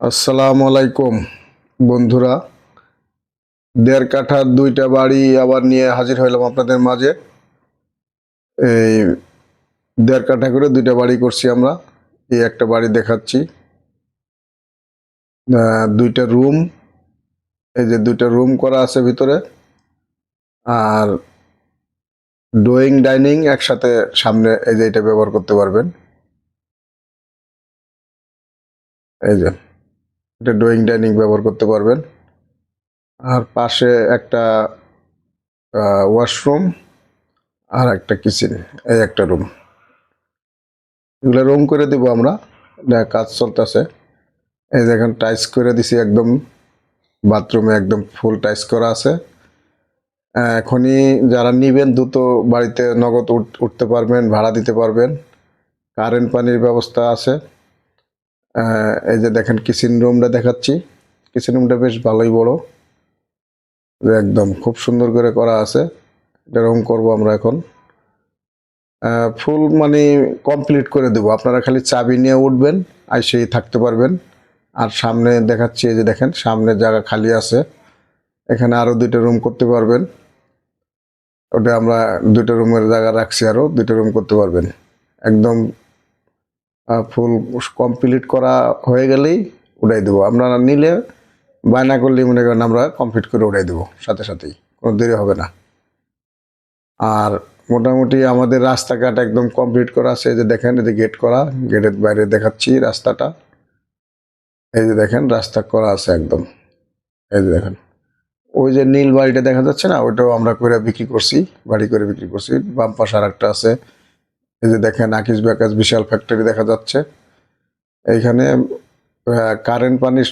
আসসালামু আলাইকুম, বন্ধুরা। দেড় কাঠার দুইটা বাড়ি আবার নিয়ে হাজির হইলাম আপনাদের মাঝে। এই দেড় কাঠা করে দুইটা বাড়ি করছি আমরা। এই একটা বাড়ি দেখাচ্ছি। দুইটা রুম। এই যে দুইটা রুম করা আছে ভিতরে। আর ডোয়িং ডাইনিং একসাথে সামনে এই যে এটা ব্যবহার করতে পারবেন। এই যে এটা ড্রয়িং ডাইনিং ব্যবহার করতে পারবেন। আর পাশে একটা ওয়াশরুম আর একটা কিচেন এই একটা রুম এগুলো রুম করে দিব আমরা কাজ চলতেছে। এই দেখেন টাইস করে দিছি একদম বাথরুমে একদম ফুল টাইস করা আছে। এখনই যারা নিবেন দ্রুত বাড়িতে নগদ উঠ- উঠতে পারবেন, ভাড়া দিতে পারবেন। কারেন্ট পানির ব্যবস্থা আছে। এই যে দেখেন কিচেন রুমটা দেখাচ্ছি। কিচেন রুমটা বেশ ভালোই বড়। একদম খুব সুন্দর করে করা আছে। এটা রুম করব আমরা এখন। ফুল মানে কমপ্লিট করে দেবো। আপনারা খালি চাবি নিয়ে উঠবেন আর সেই থাকতে পারবেন। আর সামনে দেখাচ্ছি এই যে দেখেন, সামনে জায়গা খালি আছে। এখানে আরও দুইটা রুম করতে পারবেন। ওটা আমরা দুইটা রুমের জায়গা রাখছি আরও দুইটা রুম করতে পারবেন। একদম ফুল কমপ্লিট করা হয়ে গেলেই উড়াই দেবো। আপনারা নিলে বায়না করলেই মনে করেন আমরা কমপ্লিট করে উড়াই দেবো, সাথে সাথেই। কোনো দেরি হবে না। আর মোটামুটি আমাদের রাস্তাঘাট একদম কমপ্লিট করা আছে। যে দেখেন, এই যে গেট করা গেটের বাইরে দেখাচ্ছি রাস্তাটা। এই যে দেখেন, রাস্তা করা আছে একদম। এই যে দেখেন। ওই যে নীল বাড়িটা দেখা যাচ্ছে না? ওইটাও আমরা করে বিক্রি করছি, বাড়ি করে বিক্রি করছি। বাম পাশে আর একটা আছে। এই যে দেখেন আকিস ব্যাকাস বিশাল ফ্যাক্টরি দেখা যাচ্ছে। এইখানে কারেন্ট পানির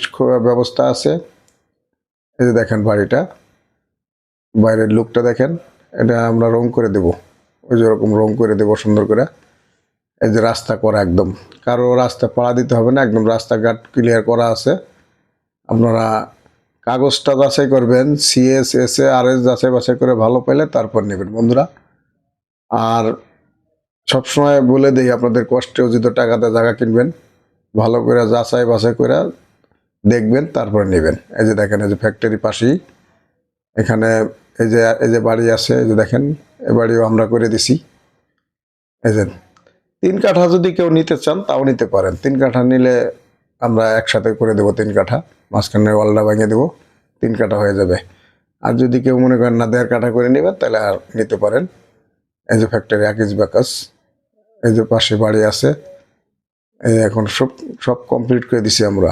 ব্যবস্থা আছে। এই যে দেখেন বাড়িটা। বাইরের লুকটা দেখেন, এটা আমরা রং করে দেব। ওই যেরকম রং করে দেব, সুন্দর করে। এই যে রাস্তা করা একদম। কারও রাস্তা পাড়া দিতে হবে না, একদম রাস্তাঘাট ক্লিয়ার করা আছে। আপনারা কাগজটা যাচাই করবেন CS S A R S যাচাই বাছাই করে ভালো পেলে তারপর নেবেন বন্ধুরা। আর সবসময় বলে দিই আপনাদের কষ্টে অর্জিত টাকাতে জায়গা কিনবেন, ভালো করে যাচাই বাছাই করে দেখবেন, তারপরে নেবেন। এই যে দেখেন, এই যে ফ্যাক্টরি পাশেই, এখানে এই যে এই যে বাড়ি আছে, এই যে দেখেন, এ বাড়িও আমরা করে দিছি। এই যে তিন কাঠা যদি কেউ নিতে চান, তাও নিতে পারেন। তিন কাঠা নিলে আমরা একসাথে করে দেবো তিন কাঠা, মাঝখানে ওয়ালটা ভেঙে দেবো, তিন কাঠা হয়ে যাবে। আর যদি কেউ মনে করেন না দেড় কাঠা করে নেবেন, তাহলে আর নিতে পারেন। এই যে ফ্যাক্টরি আকিস বাকাস। এই যে পাশে বাড়ি আছে, এই এখন সব সব কমপ্লিট করে দিছি আমরা।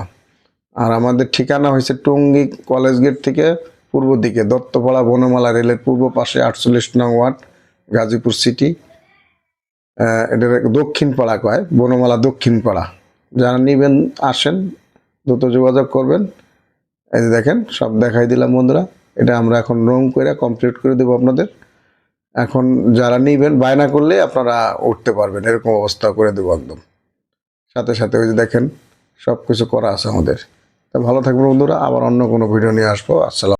আর আমাদের ঠিকানা হয়েছে টঙ্গী কলেজ গেট থেকে পূর্ব দিকে, দত্তপাড়া বনমালা রেলের পূর্ব পাশে আটচল্লিশ নং ওয়ার্ড, গাজীপুর সিটি এটার দক্ষিণ পাড়া কয়, বনমালা দক্ষিণ পাড়া যারা নিবেন, আসেন, দ্রুত যোগাযোগ করবেন। এই দেখেন, সব দেখাই দিলাম বন্ধুরা। এটা আমরা এখন রং করে কমপ্লিট করে দেবো আপনাদের। এখন যারা নিবেন, বায়না করলে আপনারা উঠতে পারবেন। এরকম অবস্থা করে দেবো একদম। সাথে সাথে ওই যে দেখেন সব কিছু করা আছে আমাদের। তা ভালো থাকবেন বন্ধুরা, আবার অন্য কোনো ভিডিও নিয়ে আসব। আসসালাম।